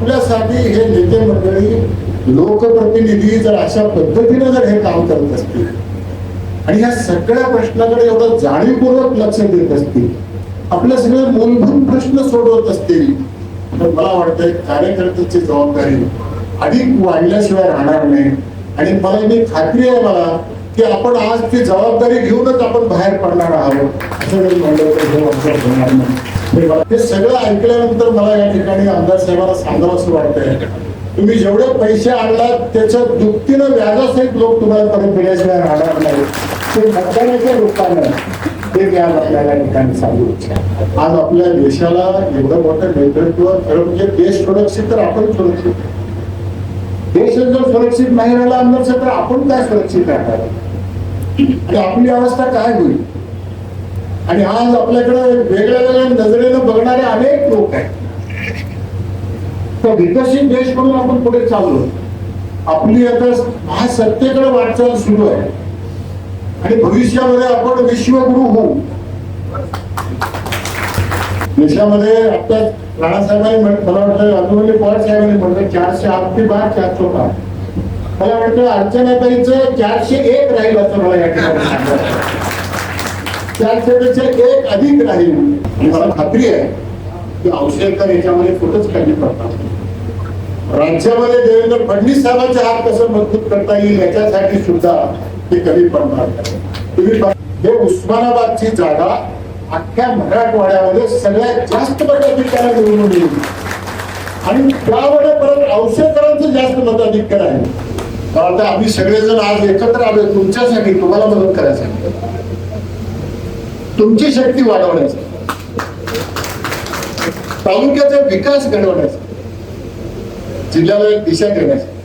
आपल्यासाठी हे नेते मंडळी लोकप्रतिनिधी जर अशा पद्धतीने जर हे काम करत असतील आणि या सगळ्या प्रश्नाकडे एवढं जाणीवपूर्वक लक्ष देत असतील आपले सगळे मूलभूत प्रश्न सोडवत असतील तर मला वाटतंय कार्यकर्त्याची जबाबदारी अधिक वाढल्याशिवाय राहणार नाही. आणि मला मी खात्री आहे मला की आपण आज ती जबाबदारी घेऊनच आपण बाहेर पडणार आहोत. असं जरी म्हणलं तर हे नाही. हे मला- सगळं ऐकल्यानंतर मला या ठिकाणी आमदार साहेबांना सांगावं असं वाटतंय. तुम्ही जेवढे पैसे आणलात त्याच्या दुपटीनं व्याजासहित लोक तुम्हाला परत दिल्याशिवाय राहणार नाही ते मतदानाच्या रूपानं ते व्याज आपल्याला ठिकाणी सांगू इच्छा आज आपल्या देशाला एवढं मोठं नेतृत्व खरं म्हणजे देश सुरक्षित तर आपण सुरक्षित. देश जर सुरक्षित नाही राहिला आमदार तर आपण काय सुरक्षित राहणार? आपली अवस्था काय होईल? आणि आज आपल्याकडे वेगळ्या वेगळ्या नजरेनं बघणारे अनेक लोक आहेत. तर विकसित देश म्हणून आपण पुढे चाललो. आपली आता महासत्तेकडे वाटचाल सुरू आहे. आणि भविष्यामध्ये आपण विश्वगुरु होऊ. देशामध्ये आता राणासाहेबांनी मला वाटतं अजूनही पवार साहेबांनी म्हटलं चारशे आठ ते बार चारशे पाच मला वाटतं अर्चनाताईचं चारशे एक राहील असं मला या ठिकाणी चारशे पेक्षा एक अधिक राहील. आणि मला खात्री आहे की औषधकर याच्यामध्ये कुठंच कमी पडतात. राज्यामध्ये देवेंद्र फडणवीस साहेबांचे हात कसं मजबूत करता येईल याच्यासाठी सुद्धा ते कमी पडणार. तुम्ही हे उस्मानाबादची जागा अख्ख्या मराठवाड्यामध्ये सगळ्यात जास्त मताधिकार निवडून येईल आणि त्यावेळेस परत औषधकरांचं जास्त मताधिकार आहे मला वाटतं आम्ही सगळेजण आज एकत्र आलो तुमच्यासाठी तुम्हाला मदत करायसाठी. तुमची शक्ती वाढवण्यासाठी. तालुक्याचा विकास घडवण्यासाठी. जिल्ह्याला एक दिशा देण्यासाठी.